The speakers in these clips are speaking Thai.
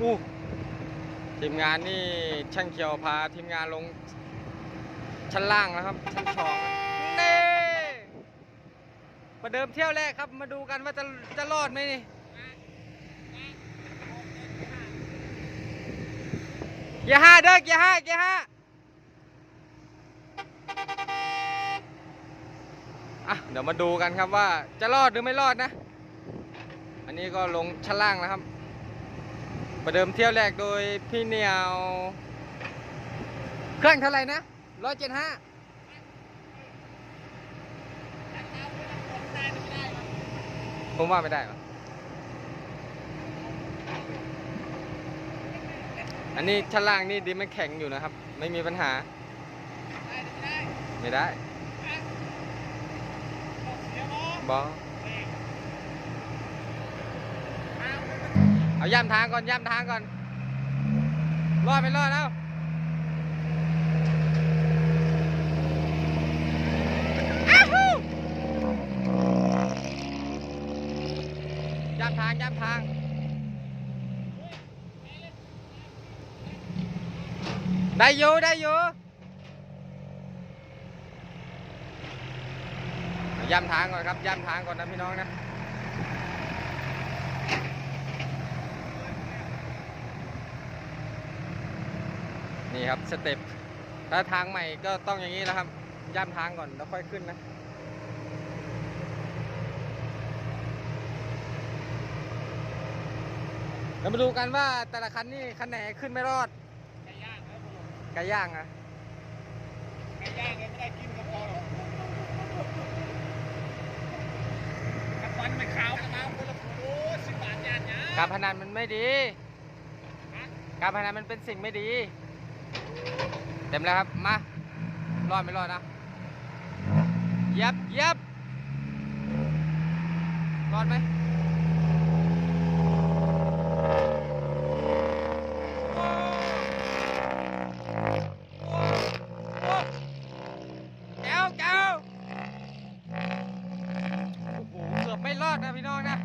อู้ทีมงานนี่ช่างเขียวพาทีมงานลงชั้นล่างนะครับ ชั้นสองเน่ประเดิมเที่ยวแรกครับ มาดูกันว่าจะจะรอดไหมนี่เกียร์ห้าเด้อเกียร์ห้าเกียร์ห้าอะเดี๋ยวมาดูกันครับว่าจะรอดหรือไม่รอดนะ อันนี้ก็ลงชั้นล่างแล้วครับ ประเดิมเที่ยวแรกโดยพี่เหนียว เครื่องเท่าไหร่นะร้อยเจ็ดห้าผมว่าไม่ได้หรออันนี้ชั้นล่างนี่ดินมันแข็งอยู่นะครับ ไม่มีปัญหา ไม่ได้บอ เอาย่ำทางก่อนย่ำทางก่อน รอดไม่รอดแล้วอ้าฮูย่ำทางย่ำทางได้อยู่ได้อยู่ย่ำทางก่อนครับย่ำทางก่อนนะพี่น้องนะ ครับสเต็ปถ้าทางใหม่ก็ต้องอย่างนี้แล้วครับ ย่ำทางก่อนแล้วค่อยขึ้นนะเรามาดูกันว่าแต่ละคันนี่คันไหนขึ้นไม่รอดไก่ย่างครับผมไก่ย่างอะไก่ย่างเนี่ยไม่ได้กินกับพอหรอกกับฟันไม่ขาวกระมาคนละโอ้สิบบาทยานยาการพนันมันไม่ดีฮะการพนันมันเป็นสิ่งไม่ดี เต็มแล้วครับ มา รอดไม่รอดนะเย็บเย็บรอดไหมโอ้โอ้โอ้แก้วแก้วโอ้โห เกือบไม่รอดนะพี่น้องนะ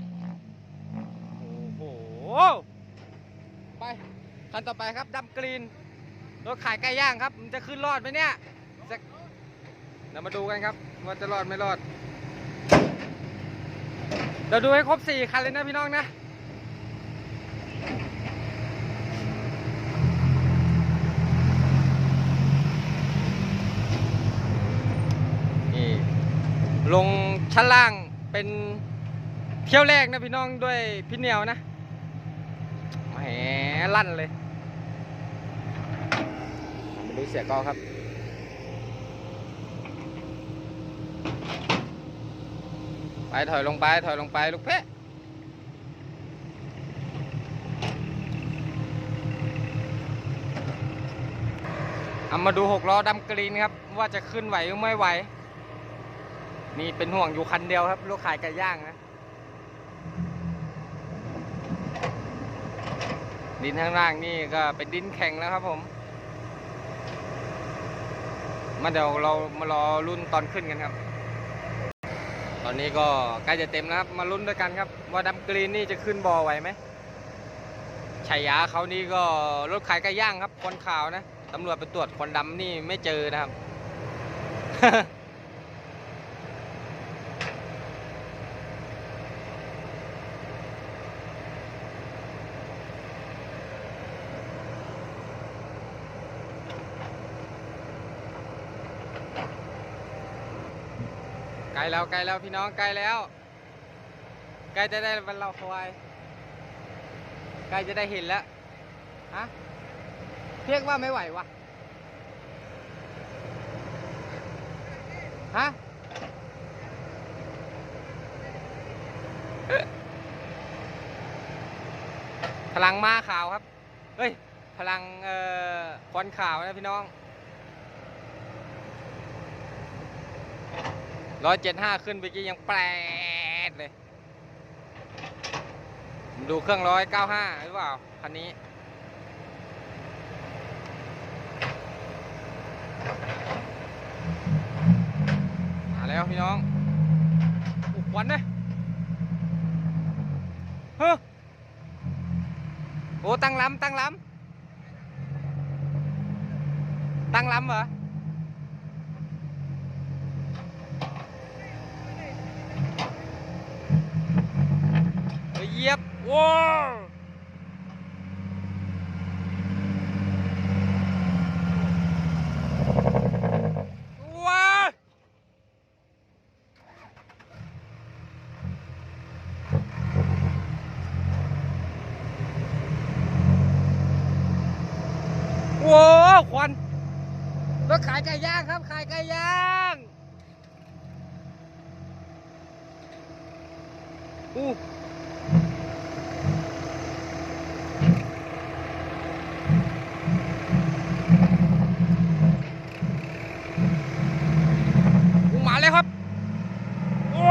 โอ้โห ไป คันต่อไปครับดำกรีน รถขายไก่ย่างครับ มันจะขึ้นรอดไหมเนี่ยเดี๋ยวมาดูกันครับว่าจะรอดไม่รอด เดี๋ยวดูให้ครบสี่คันเลยนะพี่น้องนะนี่ลงชั้นล่างเป็นเที่ยวแรกนะพี่น้องด้วยพี่เหนียวนะแหมลั่นเลย มาดูเสียกอครับไปถอยลงไปถอยลงไปลูกเพะเอามาดูหกล้อดำกรีนครับ ว่าจะขึ้นไหวหรือไม่ไหว นี่เป็นห่วงอยู่คันเดียวครับ ลูกขายไก่ย่างนะดินข้างล่างนี่ก็เป็นดินแข็งแล้วครับผม มาเดี๋ยวเรามารอรุ่นตอนขึ้นกันครับ ตอนนี้ก็ใกล้จะเต็มแล้วครับ มาลุ้นด้วยกันครับ ว่าดำกรีนนี่จะขึ้นบอไหวไหมชายาเขานี่ก็รถขายไก่ย่างครับคนขาวนะตำรวจไปตรวจคนดำนี่ไม่เจอนะครับ ใกล้แล้วใกล้แล้วพี่น้องใกล้แล้ว ใกล้จะได้บรรเลาควายใกล้จะได้เห็นแล้วฮะเรียกว่าไม่ไหววะฮะพลังมาขาวครับ เฮ้ย พลังเอ่อควนขาวนะพี่น้อง ร้อยเจ็ดห้าขึ้นไปกี้ยังแปลดเลย ดูเครื่องร้อยเก้าห้าหรือเปล่า คันนี้ มาแล้วพี่น้องอุกวันเลยเฮ้อโอ้ ตั้งล้ำตั้งล้ำตั้งล้ำเหรอเฮ้ยเหยียบ ว้าวว้าวโว้วควันรถขายไก่ย่างครับ ขายไก่ย่างอู้มาเลยครับ โอ้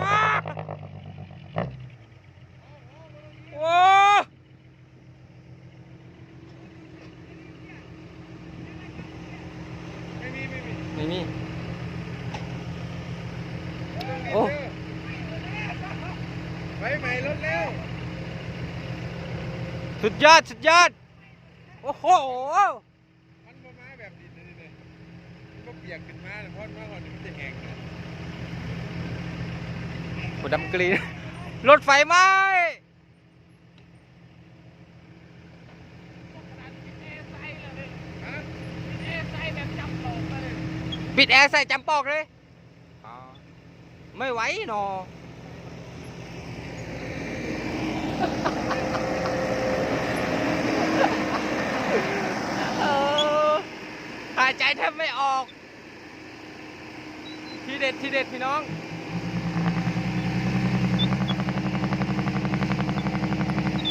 ว้าโอ้ ไม่มีไม่มี ไม่มี โอ้ ไปใหม่รถเร็ว สุดยอด สุดยอด โอ้โห มันมามาแบบนี้เลยเลยมันก็เปียกขึ้นมาเพราะว่าก่อนมันจะแห้งนะโหดำกรีน รถไฟไหมฮะปิดแอร์ใส่จำปอกเลย ไม่ไหวหนอเออหาย ใจแทบไม่ออก ทีเด็ดทีเด็ดพี่น้อง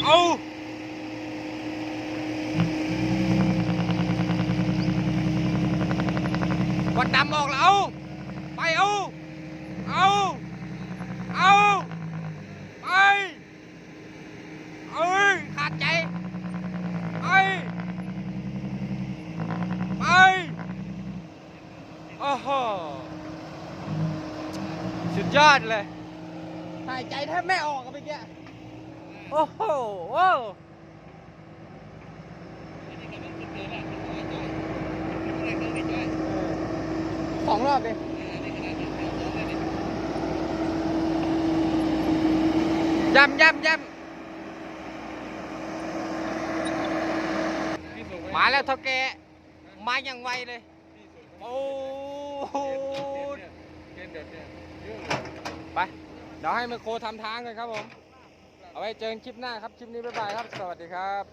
เอาวัดดำออกแล้ว เอาไปเอา เอา เอา ไป เอ้ย ขาดใจ ไป ไป โหสุดยอดเลยหายใจแทบไม่ออกกับเมื่อกี้โอ้โหสองรอบเลยย่ำย่ำย่ำมาแล้วเท่าแกมาอย่างไวเลย โอ้ ไป เดี๋ยวให้ไมโครทำทางกันครับผม เอาไว้เจอกันคลิปหน้าครับ คลิปนี้บ๊ายบายครับ สวัสดีครับ